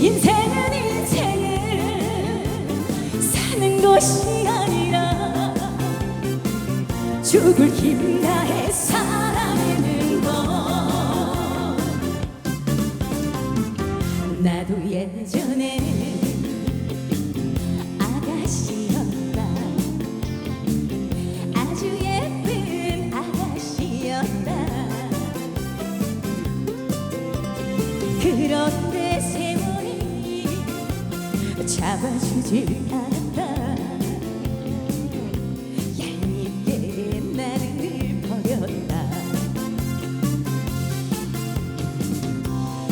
인생은 인생을 사는 것이 아니라 죽을 힘 다해 살 그런데 세월이 잡아주질 않았다 얄밉게 나를 버렸다.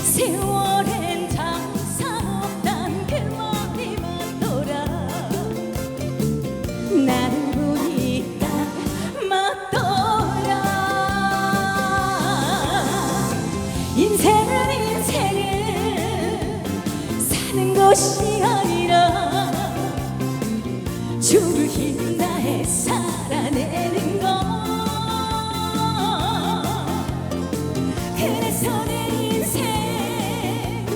세월 것이 아니라 죽을 힘 다해 살아내는 것. 그래서 내 인생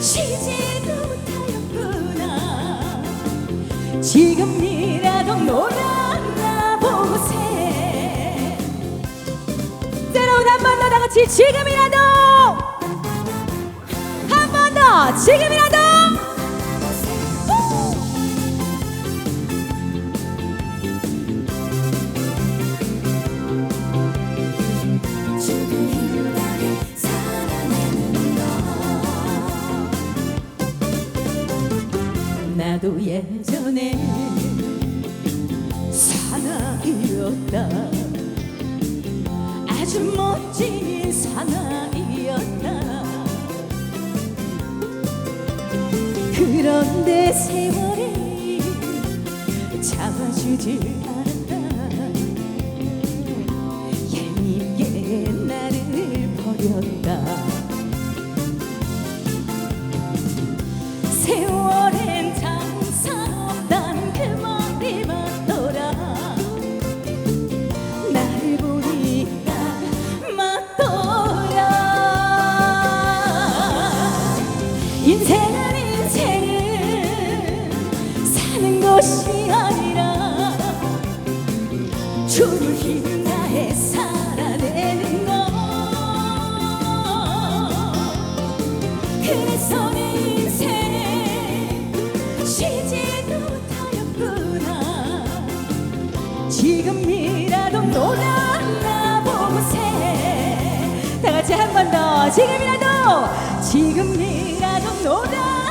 쉬지도 못하였구나. 지금이라도 놀아나 보세. 때로는 한번더 다같이 지금이라도 한 번 더 지금이라도 나도 예전에 사나이였다. 아주 멋진 사나이였다. 그런데 세월이 잡아주질 않았다. 얄밉게 나를 버렸다. 세월 것이 아니라 죽을 힘 다해 살아내는 것. 그래서 내 인생 쉬지도 못하였구나. 지금이라도 놀아나 보세 다 같이 한 번 더. 지금이라도 지금이라도 놀아